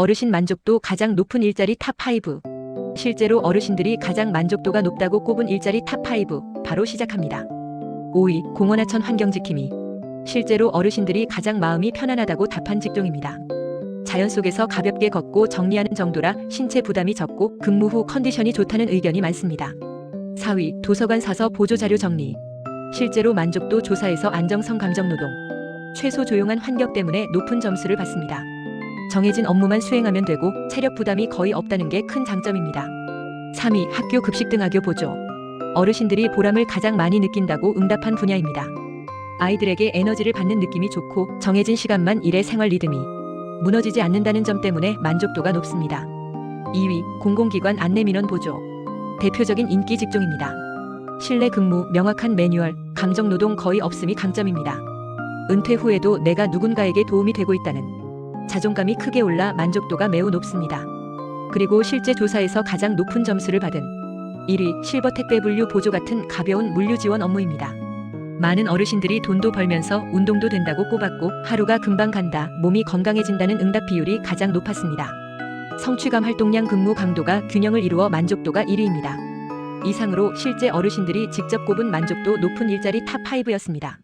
어르신 만족도 가장 높은 일자리 탑5. 실제로 어르신들이 가장 만족도가 높다고 꼽은 일자리 탑5 바로 시작합니다. 5위 공원하천 환경지킴이. 실제로 어르신들이 가장 마음이 편안하다고 답한 직종입니다. 자연 속에서 가볍게 걷고 정리하는 정도라 신체 부담이 적고 근무 후 컨디션이 좋다는 의견이 많습니다. 4위 도서관 사서 보조 자료 정리. 실제로 만족도 조사에서 안정성 감정 노동, 최소 조용한 환경 때문에 높은 점수를 받습니다. 정해진 업무만 수행하면 되고 체력 부담이 거의 없다는 게 큰 장점입니다. 3위 학교 급식 등 학교 보조. 어르신들이 보람을 가장 많이 느낀다고 응답한 분야입니다. 아이들에게 에너지를 받는 느낌이 좋고 정해진 시간만 일의 생활 리듬이 무너지지 않는다는 점 때문에 만족도가 높습니다. 2위 공공기관 안내민원 보조. 대표적인 인기 직종입니다. 실내 근무, 명확한 매뉴얼, 강정 노동 거의 없음이 강점입니다. 은퇴 후에도 내가 누군가에게 도움이 되고 있다는 자존감이 크게 올라 만족도가 매우 높습니다. 그리고 실제 조사에서 가장 높은 점수를 받은 1위 실버 택배 분류 보조 같은 가벼운 물류 지원 업무입니다. 많은 어르신들이 돈도 벌면서 운동도 된다고 꼽았고 하루가 금방 간다, 몸이 건강해진다는 응답 비율이 가장 높았습니다. 성취감 활동량 근무 강도가 균형을 이루어 만족도가 1위입니다. 이상으로 실제 어르신들이 직접 꼽은 만족도 높은 일자리 탑5였습니다.